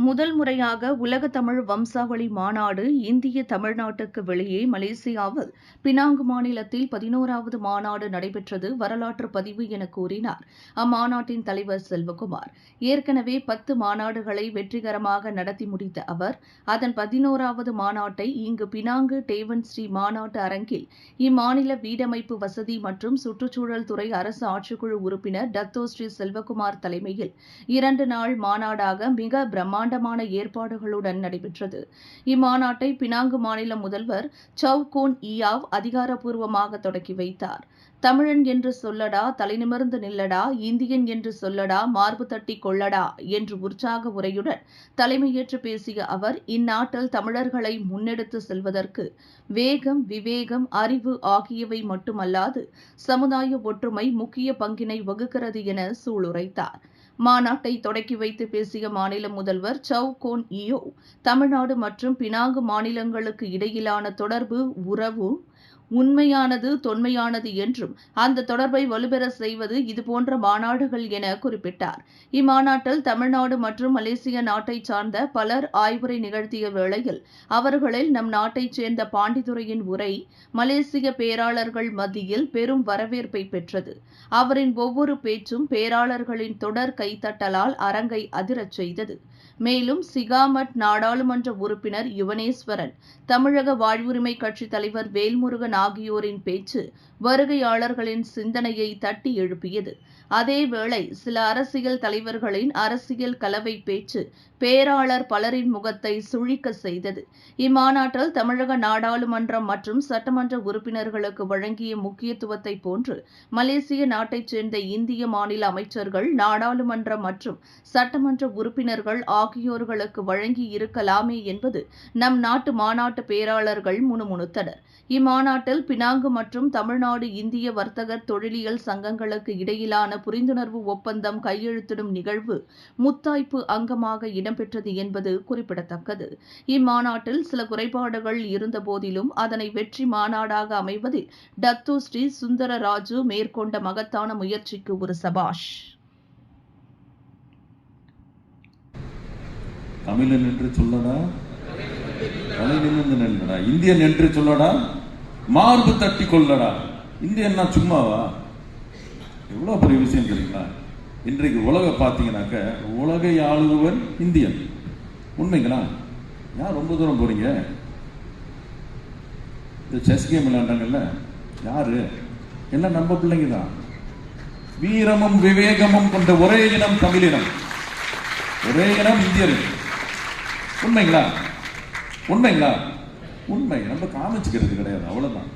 முதல் முறையாக உலக தமிழ் வம்சாவளி மாநாடு இந்திய தமிழ்நாட்டுக்கு வெளியே மலேசியாவில் பினாங்கு மாநிலத்தில் பதினோராவது மாநாடு நடைபெற்றது வரலாற்று பதிவு என கூறினார். அம்மாநாட்டின் தலைவர் செல்வகுமார். ஏற்கனவே பத்து மாநாடுகளை வெற்றிகரமாக நடத்தி முடித்த அவர் அதன் பதினோராவது மாநாட்டை இங்கு பினாங்கு டேவன் ஸ்ரீ மாநாட்டு அரங்கில் இம்மாநில வீடமைப்பு வசதி மற்றும் சுற்றுச்சூழல் துறை அரசு ஆட்சிக்குழு உறுப்பினர் டத்தோ ஸ்ரீ செல்வகுமார் தலைமையில் இரண்டு நாள் மாநாடாக மிக பிரம்மாண்டமான ஏற்பாடுகளுடன் நடைபெற்றது. இம்மாநாட்டை பினாங்கு மாநில முதல்வர் சவ் கோன் இயாவ் அதிகாரப்பூர்வமாக தொடக்கி வைத்தார். தமிழன் என்று சொல்லடா தலைநிமிர்ந்து நில்லடா இந்தியன் என்று சொல்லடா மார்பு தட்டி கொள்ளடா என்று உற்சாக உரையுடன் தலைமையேற்று பேசிய அவர் இந்நாட்டில் தமிழர்களை முன்னெடுத்து செல்வதற்கு வேகம் விவேகம் அறிவு ஆகியவை மட்டுமல்லாது சமுதாய ஒற்றுமை முக்கிய பங்கினை வகுக்கிறது என சூளுரைத்தார். மாநாட்டை தொடக்கி வைத்து பேசிய மாநில முதல்வர் சவ் கோன் இயோ தமிழ்நாடு மற்றும் பினாங்கு மாநிலங்களுக்கு இடையிலான தொடர்பு உறவு உண்மையானது தொன்மையானது என்றும் அந்த தொடர்பை வலுப்பெற செய்வது இதுபோன்ற மாநாடுகள் என குறிப்பிட்டார். இம்மாநாட்டில் தமிழ்நாடு மற்றும் மலேசிய நாட்டை சார்ந்த பலர் ஆய்வுரை நிகழ்த்திய வேளையில் அவர்களில் நம் நாட்டைச் சேர்ந்த பாண்டித்துறையின் உரை மலேசிய பேராளர்கள் மத்தியில் பெரும் வரவேற்பை பெற்றது. அவரின் ஒவ்வொரு பேச்சும் பேராளர்களின் தொடர் கைத்தட்டலால் அரங்கை அதிரச் செய்தது. மேலும் சிகாமட் நாடாளுமன்ற உறுப்பினர் யுவனேஸ்வரன் தமிழக வாழ்வுரிமை கட்சித் தலைவர் வேல்முரு வேல்முருகன் ஆகியோரின் பேச்சு வருகையாளர்களின் சிந்தனையை தட்டி எழுப்பியது. அதேவேளை சில அரசியல் தலைவர்களின் அரசியல் கலவை பேச்சு பேராளர் பலரின் முகத்தை சுழிக்க செய்தது. இம்மாநாட்டில் தமிழக நாடாளுமன்றம் மற்றும் சட்டமன்ற உறுப்பினர்களுக்கு வழங்கிய முக்கியத்துவத்தை போன்று மலேசிய நாட்டைச் சேர்ந்த இந்திய மாநில அமைச்சர்கள் நாடாளுமன்ற மற்றும் சட்டமன்ற உறுப்பினர்கள் ஆகியோர்களுக்கு வழங்கி இருக்கலாமே என்பது நம் நாட்டு மாநாட்டு பேராளர்கள் முணுமுணுத்தனர். இம்மாநாட்டில் பினாங்கு மற்றும் தமிழ்நாடு இந்திய வர்த்தகர் தொழிலியல் சங்கங்களுக்கு இடையிலான புரிந்துணர்வு ஒப்பந்தம் கையெழுத்திடும் நிகழ்வு முத்தாய்ப்பு அங்கமாக இடம்பெற்றது என்பது குறிப்பிடத்தக்கது. இம்மாநாட்டில் சில குறைபாடுகள் இருந்தபோதிலும் அதனை வெற்றி மாநாடாக அமைவதில் டத்து ஸ்ரீ சுந்தரராஜு மேற்கொண்ட மகத்தான முயற்சிக்கு ஒரு சபாஷ். தமிழன் என்று சொல்லடா. தலை நிமிர்ந்து இந்தியன் என்று சொல்லடா. மார்பு தட்டி கொள்ளடா. இந்தியன்னா சும்மாவா? எவ்வளோ பெரிய விஷயம் தெரியுங்களா? இன்றைக்கு உலக பார்த்தீங்கன்னாக்க உலகை ஆளுபவன் இந்தியன். உண்மைங்களா? யார் ரொம்ப தூரம் போறீங்க இந்த செஸ் கேம் விளையாண்டாங்கல்ல? யாரு? எல்லாம் நம்ம பிள்ளைங்க தான் வீரமும் விவேகமும் கொண்ட ஒரே இனம் தமிழினம். ஒரே இனம் இந்தியர் உண்மைங்களா? உண்மைங்களா? உண்மை. நம்ம காமிச்சுக்கிறது கிடையாது. அவ்வளவுதான்.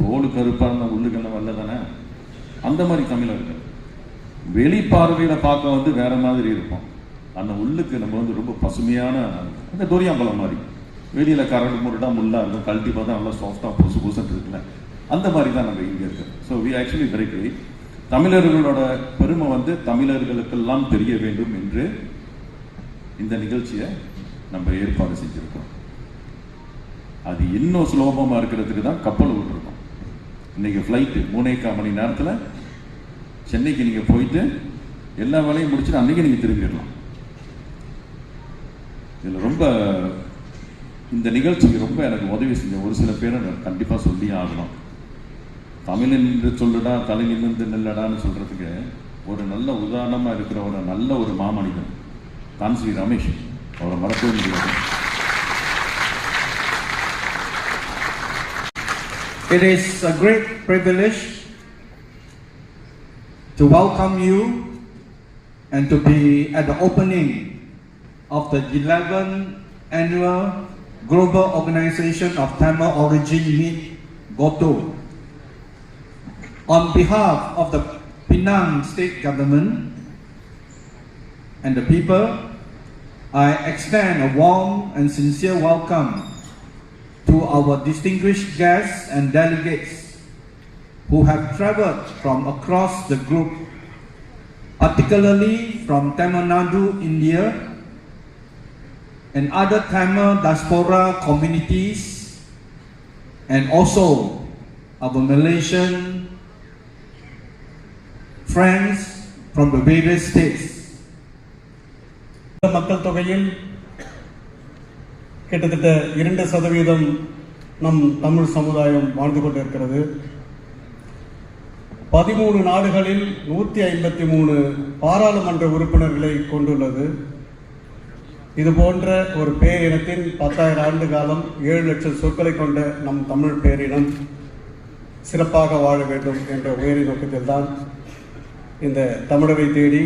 தோல் கருப்பா இருந்தா உள்ளுக்கெல்லாம் வரல தானே? அந்த மாதிரி தமிழர்கள். வெளி பார்வையில பார்க்க வந்து வேற மாதிரி இருக்கும் அந்த உள்ளுக்கு நம்ம வந்து ரொம்ப பசுமையான அந்த டோரியாம்பழம் மாதிரி. வெளியில கரடு முரடா முள்ளா இருக்கும். கழட்டி பார்த்தா நல்லா சாஃப்டா புதுசு புதுசாக இருக்குல்ல. அந்த மாதிரி தான் நம்ம இங்கே இருக்கோம் so we actually very great தமிழர்களோட பெருமை வந்து தமிழர்களுக்கெல்லாம் தெரிய வேண்டும் என்று இந்த நிகழ்ச்சியை நம்ம ஏற்பாடு செஞ்சுருக்கோம். அது இன்னும் சுலபமா இருக்கிறதுக்கு தான் கப்பல் விட்டுருக்கோம் இன்னைக்கு ஃப்ளைட்டு மூணேக்கா மணி நேரத்தில் சென்னைக்கு நீங்கள் போயிட்டு எல்லா வேலையும் முடிச்சுட்டு அன்றைக்கி நீங்கள் திரும்பிடலாம் இதில் ரொம்ப இந்த நிகழ்ச்சிக்கு ரொம்ப எனக்கு உதவி செஞ்ச ஒரு சில பேரை நான் கண்டிப்பாக சொல்லி ஆகணும். தமிழ் நின்று சொல்லுடா தலை நிமிர்ந்து நில்லடான்னு சொல்கிறதுக்கு ஒரு நல்ல உதாரணமாக இருக்கிற ஒரு நல்ல ஒரு மாமனிதன் தான் ஸ்ரீ ரமேஷ். அவரை மறக்கவே முடியாது. It is a great privilege to welcome you and to be at the opening of the 11th annual Global Organization of Tamil Origin Meet GOTO. On behalf of the Penang State Government and the people, I extend a warm and sincere welcome to our distinguished guests and delegates who have traveled from across the group, particularly from Tamil Nadu, India, and other Tamil diaspora communities, and also our Malaysian friends from the various states. இந்த மக்கள் தொகையில் கிட்டத்தட்ட இரண்டு சதவீதம் நம் தமிழ் சமுதாயம் வாழ்ந்து கொண்டிருக்கிறது. பதிமூணு நாடுகளில் நூற்றி ஐம்பத்தி மூணு பாராளுமன்ற உறுப்பினர்களை கொண்டுள்ளது. இது போன்ற ஒரு பேரினத்தின் பத்தாயிரம் ஆண்டு காலம் ஏழு லட்சம் சொற்களை கொண்ட நம் தமிழ் பேரினம் சிறப்பாக வாழ வேண்டும் என்ற உயரிய நோக்கத்தில்தான் இந்த தமிழரை தேடி